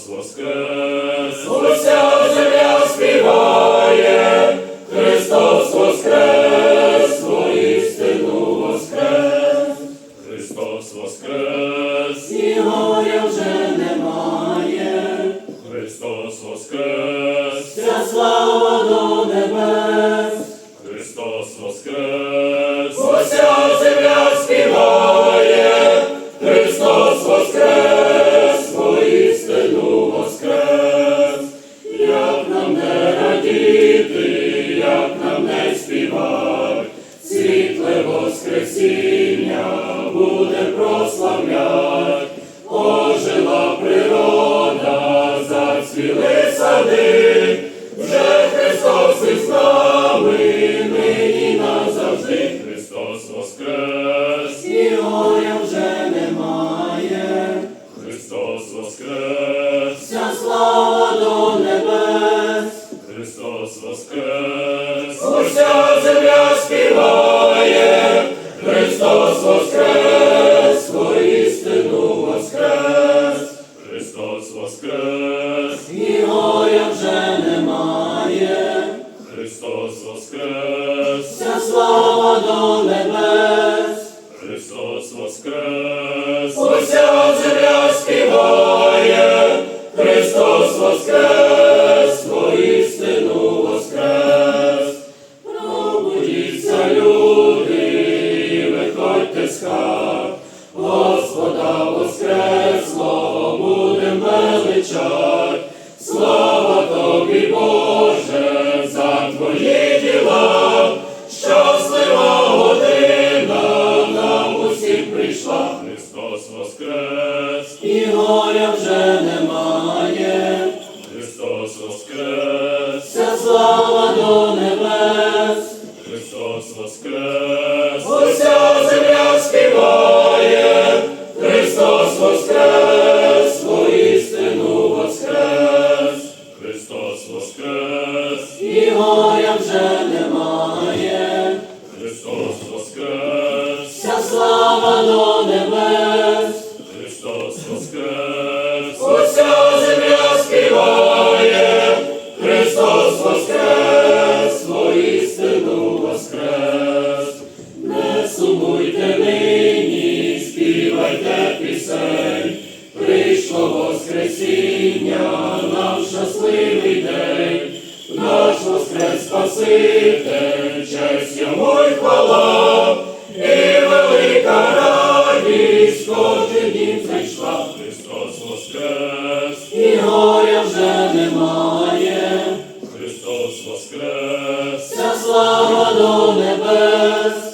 Христос воскрес! Воскресіння буде прославлять, ожила природа, зацвіли сади, вже Христос із нами, нині назавжди. Христос воскрес! І горя вже немає, Христос воскрес! вся слава до небес, Христос воскрес! уся земля співає, Христос воскрес, воістину воскрес, Христос воскрес! і горя вже немає, Христос воскрес! вся слава до небес, Христос воскрес! уся земля співає, Христос воскрес, величать. Слава тобі, Боже, за твої діла, щаслива година нам усім прийшла. Христос воскрес! І горя вже немає, Христос воскрес! вся слава до небес, Христос воскрес! уся земля співає, слава до небес, Христос воскрес! уся земля співає, Христос воскрес, воістину воскрес. Не сумуйте нині, співайте пісень, прийшло Воскресіння, нам щасливий день, наш воскрес Спаситель, честь йому й хвала, зайшла, Христос воскрес! і горя вже немає, Христос воскрес! вся слава до небес.